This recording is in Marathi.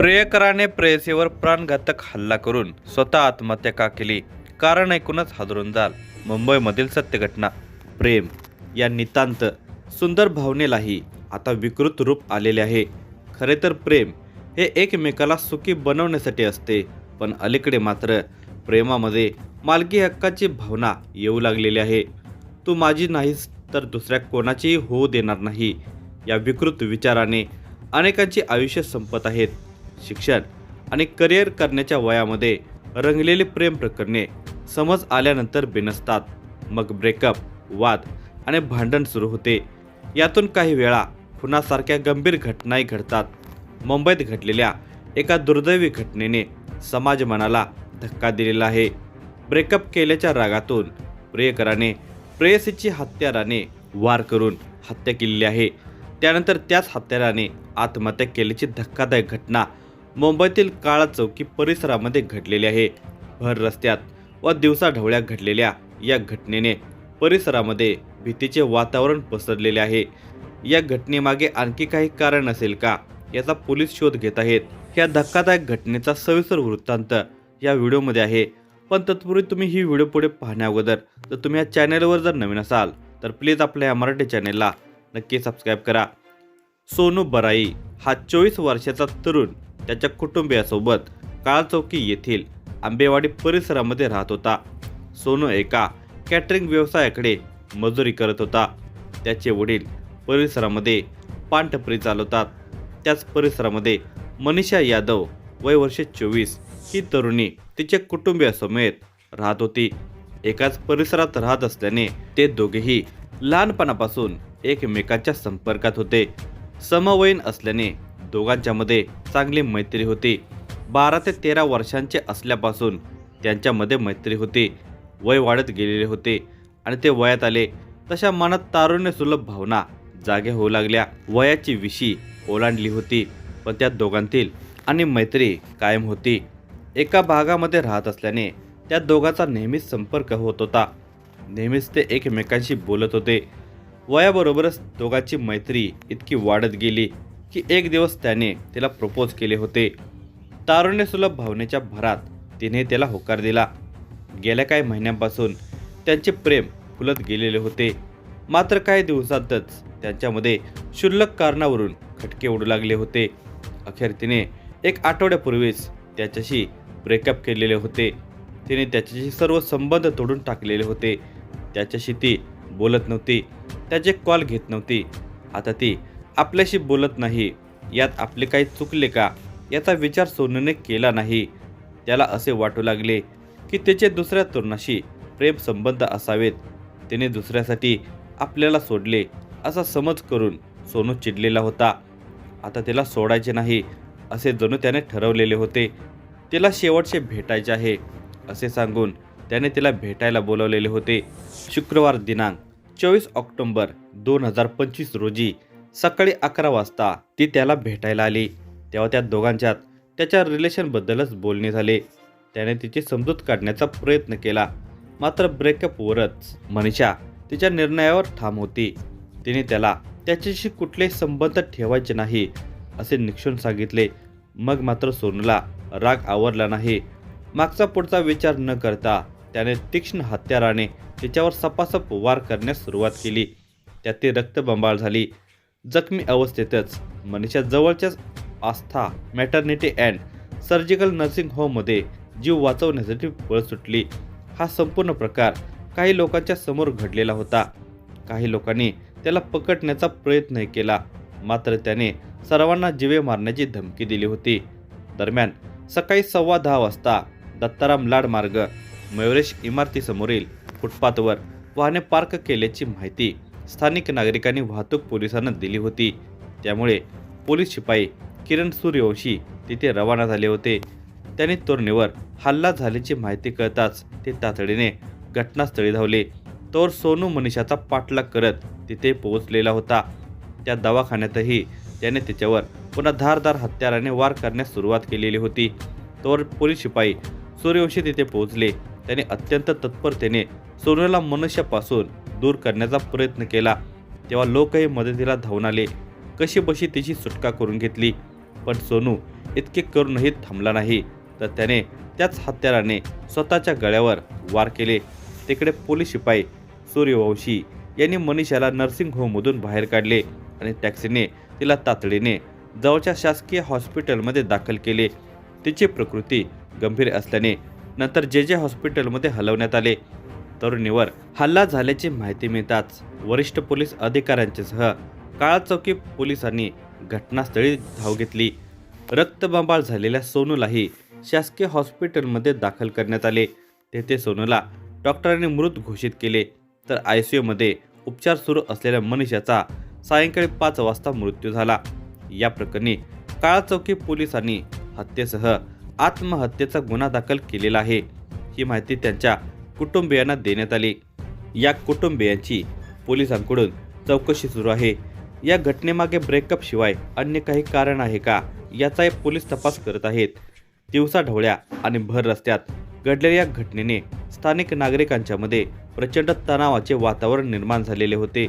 प्रेयकराने प्रेयसीवर प्राणघातक हल्ला करून स्वतः आत्महत्या का केली? कारण ऐकूनच हादरून जाल मुंबईमधील सत्य घटना प्रेम. या नितांत सुंदर भावनेलाही आता विकृत रूप आलेले आहे. खरे तर प्रेम हे एकमेकाला सुखी बनवण्यासाठी असते पण अलीकडे मात्र प्रेमामध्ये मालकी हक्काची भावना येऊ लागलेली आहे. तू माझी नाहीस तर दुसऱ्या कोणाचीही होऊ देणार नाही. या विकृत विचाराने अनेकांची आयुष्य संपत आहेत. शिक्षण आणि करिअर करण्याच्या वयामध्ये रंगलेली प्रेम प्रकरणे समज आल्यानंतर बिनसतात. मग ब्रेकअप वाद आणि भांडण सुरू होते. यातून काही वेळा खुनासारख्या गंभीर घटनाही घडतात. मुंबईत घडलेल्या एका दुर्दैवी घटनेने समाज मनाला धक्का दिलेला आहे. ब्रेकअप केल्याच्या रागातून प्रियकराने प्रेयसीची हत्याराने वार करून हत्या केलेली आहे. त्यानंतर त्याच हत्याराने आत्महत्या केल्याची धक्कादायक घटना मुंबईतील काळा चौकी परिसरामध्ये घडलेली आहे. भर रस्त्यात व दिवसाढवळ्या घडलेल्या या घटनेने परिसरामध्ये भीतीचे वातावरण पसरलेले आहे. या घटनेमागे आणखी काही कारण असेल का याचा पोलीस शोध घेत आहेत. या धक्कादायक घटनेचा सविस्तर वृत्तांत या व्हिडिओमध्ये आहे. पण तत्पूर्वी तुम्ही ही व्हिडिओ पुढे पाहण्या अगोदर जर तुम्ही या चॅनलवर जर नवीन असाल तर प्लीज आपल्या या मराठी चॅनेलला नक्की सबस्क्राईब करा. सोनू बराई हा चोवीस वर्षाचा तरुण त्याच्या कुटुंबियासोबत काळचौकी येथील आंबेवाडी परिसरामध्ये राहत होता. सोनू एका कॅटरिंग व्यवसायाकडे मजुरी करत होता. त्याचे वडील परिसरामध्ये पानटपरी चालवतात. त्याच परिसरामध्ये मनीषा यादव वय वर्ष चोवीस ही तरुणी तिच्या कुटुंबियासमेत राहत होती. एकाच परिसरात राहत असल्याने ते दोघेही लहानपणापासून एकमेकांच्या संपर्कात होते. समवयीन असल्याने दोघांच्यामध्ये चांगली मैत्री होती. बारा ते तेरा वर्षांचे असल्यापासून त्यांच्यामध्ये मैत्री होती. वय वाढत गेलेले होते आणि ते वयात आले. तशा मनात तारुण्य सुलभ भावना जागे होऊ लागल्या. वयाची विशी ओलांडली होती पण त्या दोघांतील आणि मैत्री कायम होती. एका भागामध्ये राहत असल्याने त्या दोघांचा नेहमीच संपर्क होत होता. नेहमीच ते एकमेकांशी बोलत होते. वयाबरोबरच दोघांची मैत्री इतकी वाढत गेली. की एक दिवस त्याने तिला प्रपोज केले होते. तारुण्यसुलभ भावनेच्या भरात तिने त्याला होकार दिला. गेल्या काही महिन्यांपासून त्यांचे प्रेम फुलत गेलेले होते. मात्र काही दिवसातच त्यांच्यामध्ये क्षुल्लक कारणावरून खटके उडू लागले होते. अखेर तिने एक आठवड्यापूर्वीच त्याच्याशी ब्रेकअप केलेले होते. तिने त्याच्याशी सर्व संबंध तोडून टाकलेले होते. त्याच्याशी ती बोलत नव्हती. त्याचे कॉल घेत नव्हती. आता ती आपल्याशी बोलत नाही. यात आपले काही चुकले का? याचा विचार सोनूने केला नाही. त्याला असे वाटू लागले की त्याचे दुसऱ्या तरुणाशी प्रेम संबंध असावेत. त्याने दुसऱ्यासाठी आपल्याला सोडले असा समज करून सोनू चिडलेला होता. आता तिला सोडायचे नाही असे जणू त्याने ठरवलेले होते. तिला शेवटचे भेटायचे आहे असे सांगून त्याने तिला भेटायला बोलवलेले होते. शुक्रवार दिनांक चोवीस ऑक्टोंबर दोन हजार पंचवीस रोजी सकाळी अकरा वाजता ती त्याला भेटायला आली. तेव्हा त्या दोघांच्यात त्याच्या रिलेशनबद्दलच बोलणे झाले. त्याने तिची समजूत काढण्याचा प्रयत्न केला. मात्र ब्रेकअपवरच मनीषा तिच्या निर्णयावर ठाम होती. तिने त्याला त्याच्याशी कुठलेही संबंध ठेवायचे नाही असे निक्षून सांगितले. मग मात्र सोनूला राग आवरला नाही. मागचा पुढचा विचार न करता त्याने तीक्ष्ण हत्याराने तिच्यावर सपासप वार करण्यास सुरुवात केली. त्यात ती रक्तबंबाळ झाली. जखमी अवस्थेतच मनीषा जवळच्याच Aastha maternity and surgical nursing होममध्ये जीव वाचवण्यासाठी पळ सुटली. हा संपूर्ण प्रकार काही लोकांच्या समोर घडलेला होता. काही लोकांनी त्याला पकडण्याचा प्रयत्नही केला. मात्र त्याने सर्वांना जीवे मारण्याची धमकी दिली होती. दरम्यान सकाळी सव्वा दहा वाजता दत्ताराम लाड मार्ग मयुरेश इमारतीसमोरील फुटपाथवर वाहने पार्क केल्याची माहिती स्थानिक नागरिकांनी वाहतूक पोलिसांना दिली होती. त्यामुळे पोलीस शिपाई किरण सूर्यवंशी तिथे रवाना झाले होते. त्यांनी तोरणीवर हल्ला झाल्याची माहिती कळताच ते तातडीने घटनास्थळी धावले. तोर सोनू मनीषाचा पाठलाग करत तिथे पोहोचलेला होता. त्या दवाखान्यातही त्याने त्याच्यावर पुन्हा धारदार हत्याराने वार करण्यास सुरुवात केलेली होती. तोर पोलीस शिपाई सूर्यवंशी तिथे पोहोचले. त्याने अत्यंत तत्परतेने सोनूला मनुष्यापासून दूर करण्याचा प्रयत्न केला. तेव्हा लोकही मदतीला धावून आले. कशी बशी तिची सुटका करून घेतली? पण सोनू इतके करूनही थांबला नाही. तर त्याने त्याच हत्याराने स्वतःच्या गळ्यावर वार केले. तिकडे पोलीस शिपाई सूर्यवंशी यांनी मनीषाला नर्सिंग होममधून बाहेर काढले आणि टॅक्सीने तिला तातडीने जवळच्या शासकीय हॉस्पिटलमध्ये दाखल केले. तिची प्रकृती गंभीर असल्याने नंतर जे जे हॉस्पिटलमध्ये हलवण्यात आले. तरुणीवर हल्ला झाल्याची माहिती मिळताच वरिष्ठ पोलीस अधिकाऱ्यांच्यासह काळा चौकी पोलिसांनी घटनास्थळी धाव घेतली. रक्तबंबाळ झालेल्या सोनूलाही शासकीय हॉस्पिटलमध्ये दाखल करण्यात आले. तेथे सोनूला डॉक्टरांनी मृत घोषित केले. तर आय सी यूमध्ये उपचार सुरू असलेल्या मनीषाचा सायंकाळी पाच वाजता मृत्यू झाला. या प्रकरणी काळा चौकी पोलिसांनी हत्येसह आत्महत्येचा गुन्हा दाखल केलेला आहे. ही माहिती त्यांच्या कुटुंबियांना देण्यात आली. या कुटुंबियांची पोलिसांकडून चौकशी सुरू आहे. या घटनेमागे ब्रेकअप शिवाय अन्य काही कारण आहे का याचाही पोलीस तपास करत आहेत. दिवसा ढवळ्या आणि भर रस्त्यात घडलेल्या या घटनेने स्थानिक नागरिकांच्यामध्ये प्रचंड तणावाचे वातावरण निर्माण झालेले होते.